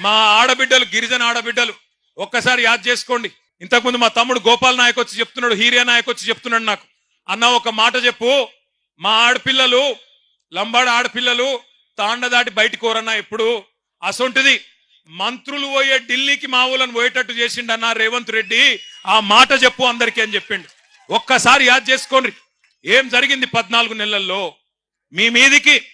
మా ఆడబిడ్డలు గిరిజన ఆడబిడ్డలు ఒక్కసారి యాద్ చేసుకోండి. ఇంతకుముందు మా తమ్ముడు గోపాల్ నాయక్ వచ్చి చెప్తున్నాడు హీరియా నాయక్ వచ్చి చెప్తున్నాడు నాకు. అన్న ఒక మాట చెప్పు. మా ఆడపిల్లలు లంబాడ ఆడపిల్లలు తాండ దాటి బయటికి కోరన్నా ఎప్పుడు? అసొంటిది. మంత్రులు పోయే ఢిల్లీకి మా ఊళ్ళని పోయేటట్టు చేసిండన్న రేవంత్ రెడ్డి. ఆ మాట చెప్పు అందరికీ అని చెప్పిండు. ఒక్కసారి యాద్ చేసుకోండి. ఏం జరిగింది పద్నాలుగు నెలల్లో? మీ మీదికి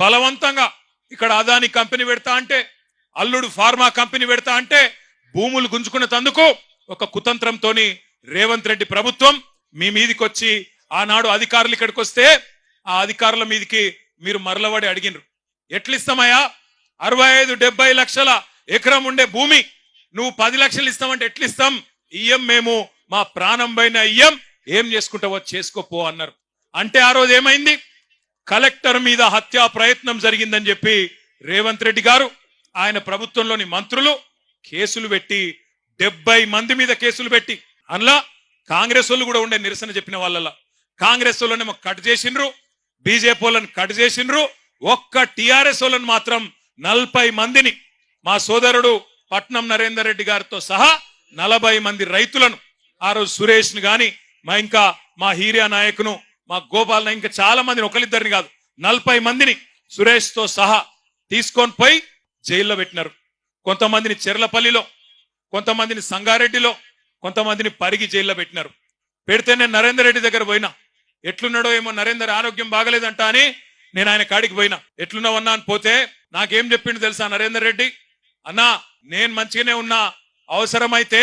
బలవంతంగా ఇక్కడ అదాని కంపెనీ పెడతా అంటే అల్లుడు ఫార్మా కంపెనీ పెడతా అంటే భూములు గుంజుకున్న తందుకు ఒక కుతంత్రంతోని రేవంత్ రెడ్డి ప్రభుత్వం మీ మీదికి వచ్చి ఆనాడు అధికారులు ఇక్కడికి వస్తే ఆ అధికారుల మీదికి మీరు మరలబడి అడిగినరు. ఎట్లిస్తామయ్యా? అరవై ఐదు డెబ్బై లక్షల ఎకరం ఉండే భూమి. నువ్వు పది లక్షలు ఇస్తామంటే ఎట్లిస్తాం? ఇయ్యం మేము మా ప్రాణం పైన ఇయ్యం. ఏం చేసుకుంటావో చేసుకోపో అన్నారు. అంటే ఆ రోజు ఏమైంది? కలెక్టర్ మీద హత్యా ప్రయత్నం జరిగిందని చెప్పి రేవంత్ రెడ్డి గారు ఆయన ప్రభుత్వంలోని మంత్రులు కేసులు పెట్టి డెబ్బై మంది మీద కేసులు పెట్టి అందులో కాంగ్రెస్ వాళ్ళు కూడా ఉండే నిరసన చెప్పిన వాళ్ళ కాంగ్రెస్ వాళ్ళనేమో కట్ చేసిండ్రు బీజేపీ వాళ్ళని కట్ చేసిండ్రు ఒక్క టిఆర్ఎస్ వాళ్ళని మాత్రం నలభై మందిని మా సోదరుడు పట్నం నరేందర్ రెడ్డి గారితో సహా నలభై మంది రైతులను ఆ రోజు సురేష్ కానీ గాని మా ఇంకా మా హీరియా నాయకును మా గోపాల్ ఇంకా చాలా మందిని ఒకరిద్దరిని కాదు నలభై మందిని సురేష్తో సహా తీసుకొని పోయి జైల్లో పెట్టినారు. కొంతమందిని చెర్లపల్లిలో కొంతమందిని సంగారెడ్డిలో కొంతమందిని పరిగి జైల్లో పెట్టినారు. పెడితే నేను నరేందర్ రెడ్డి దగ్గర పోయినా. ఎట్లున్నాడో ఏమో నరేందర్ ఆరోగ్యం బాగలేదంట అని నేను ఆయన కాడికి పోయినా. ఎట్లున్నావన్నా అని పోతే నాకేం చెప్పిండు తెలుసా నరేందర్ రెడ్డి? అన్నా నేను మంచిగానే ఉన్నా. అవసరమైతే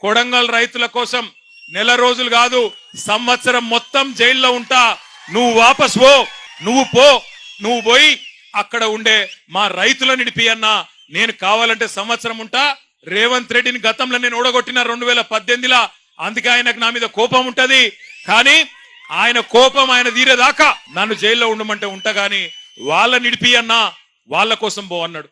కొడంగల్ రైతుల కోసం నెల రోజులు కాదు సంవత్సరం మొత్తం జైల్లో ఉంటా. నువ్వు వాపస్ పో నువ్వు పో నువ్వు పోయి అక్కడ ఉండే మా రైతుల నిడిపి అన్నా నేను కావాలంటే సంవత్సరం ఉంటా. రేవంత్ రెడ్డిని గతంలో నేను ఓడగొట్టిన రెండు వేల పద్దెనిమిదిలా అందుకే ఆయనకు నా మీద కోపం ఉంటది. కానీ ఆయన కోపం ఆయన తీరేదాకా నన్ను జైల్లో ఉండమంటే ఉంటా గాని వాళ్ళ నిడిపి అన్నా వాళ్ళ కోసం పో అన్నాడు.